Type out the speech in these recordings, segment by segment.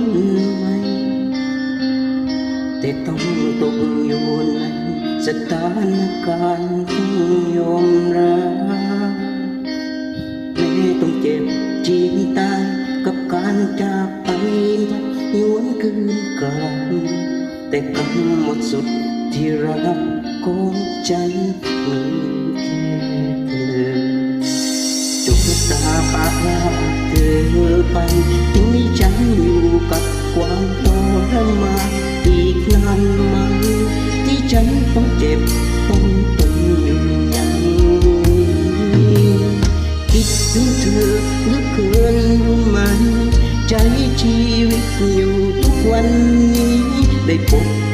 นใหม่แต่ต้องตกอยู่ในสถานการณ์ที่ยอมรับแม้ต้องเจ็บจีนตายกับการจากไปย้วนคืนกลางแต่กำหมดสุดที่รักของฉันมีแค่เธอจุกตาปากว่า เธอไปทิ้งให้ฉันอยู่กับความทรมานอีกนานไหมที่ฉันต้องเจ็บต้องทนอยู่อย่างนี้คิดถึงเธอเหลือเกินรู้ไหมใจชีวิตอยู่ทุกวันนี้ได้พบ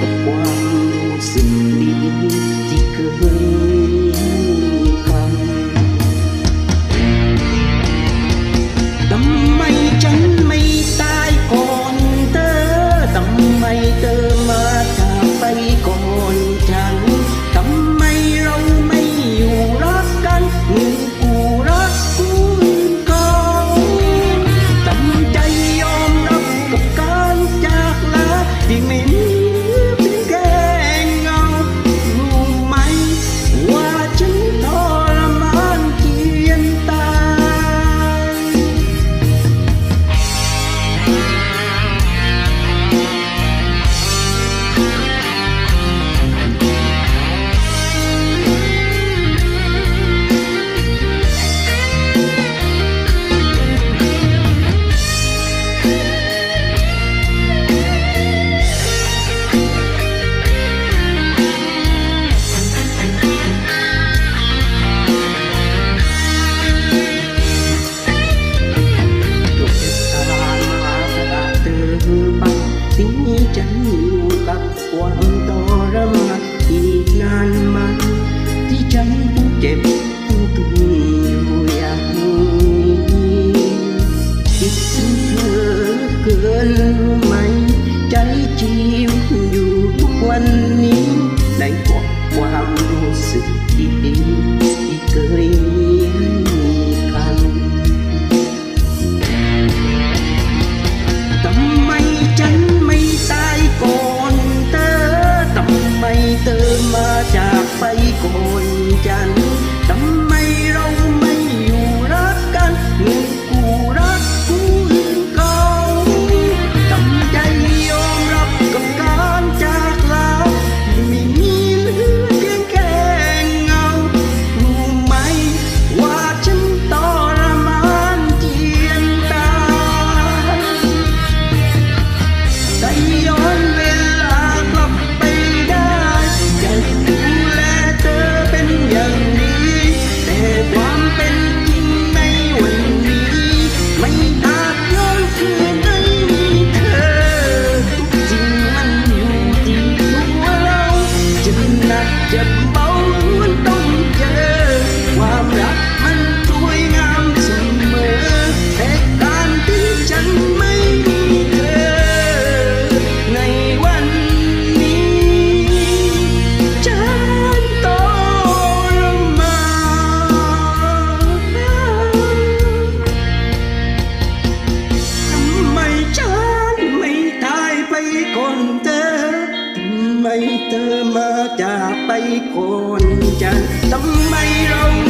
เธอมาจากไปคนจันทำไมเรา